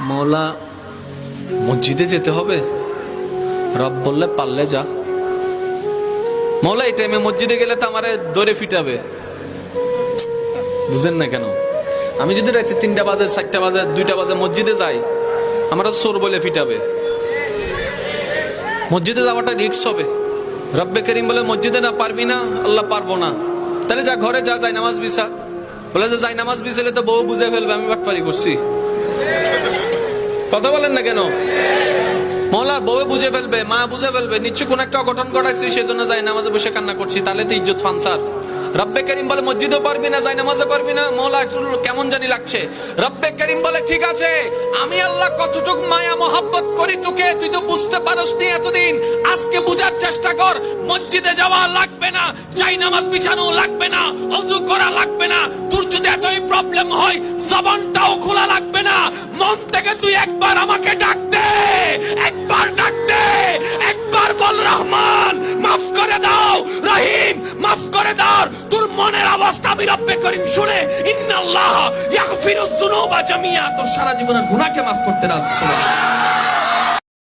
মৌলা, মসজিদে যেতে হবে? রব বললে পারলে যা। মৌলা, এই টাইমে মসজিদে গেলে তো আমারে দৌড়ে ফিটাবে। বুঝেন না কেন? আমি যদি রাতে তিনটা বাজে, চারটা বাজে, দুইটা বাজে মসজিদে যাই, আমার চোর বলে ফিটাবে। মসজিদে যাওয়াটা রিক্স হবে। রব্বে করিম বলে, মসজিদে না পারবি না, আল্লাহ পারব না। তাহলে যা, ঘরে যা, যাই নামাজ বিছা। বলে যে, যাই নামাজ বিছালে তো বউ বুঝে ফেলবে, আমি বাটপারি করছি। কথা বলেন না কেন? মহলা বউ বুঝে ফেলবে, মা বুঝে ফেলবে নিশ্চয় কোন একটা অঘটন ঘটাইছি, সেজন্য যাই নামাজে বসে কান্না করছি, তাহলে তো ইজ্জত ফানসার রব্বে করিম বলে, মসজিদও পারবি না, যাই নামাজে পারবি না। কেমন জানি লাগছে। রব্বে করিম বলে, ঠিক আছে, আমি আল্লাহ কতটুক মায়া, মহাব্বত করি তোকে, তুই তো বুঝতে পারস নি এতদিন। আজকে বুঝার চেষ্টা কর, মসজিদে যাওয়া লাগবে না, যাই নামাজ বিছানো লাগবে না, অজু করা লাগবে না এতই প্রবলেম হয় খোলা লাগবে না। মন থেকে তুই একবার আমাকে একবার একবার বল রহমান, মাফ করে দাও, রহিম, মাফ করে দাও। তোর মনের অবস্থা আমি রব্বে করিম শুনে, ইন্নাল্লাহ ইয়াগফিরুজ যুনুবা জামিয়া। তোর সারা জীবনের গুনাহকে মাফ করতে রাজি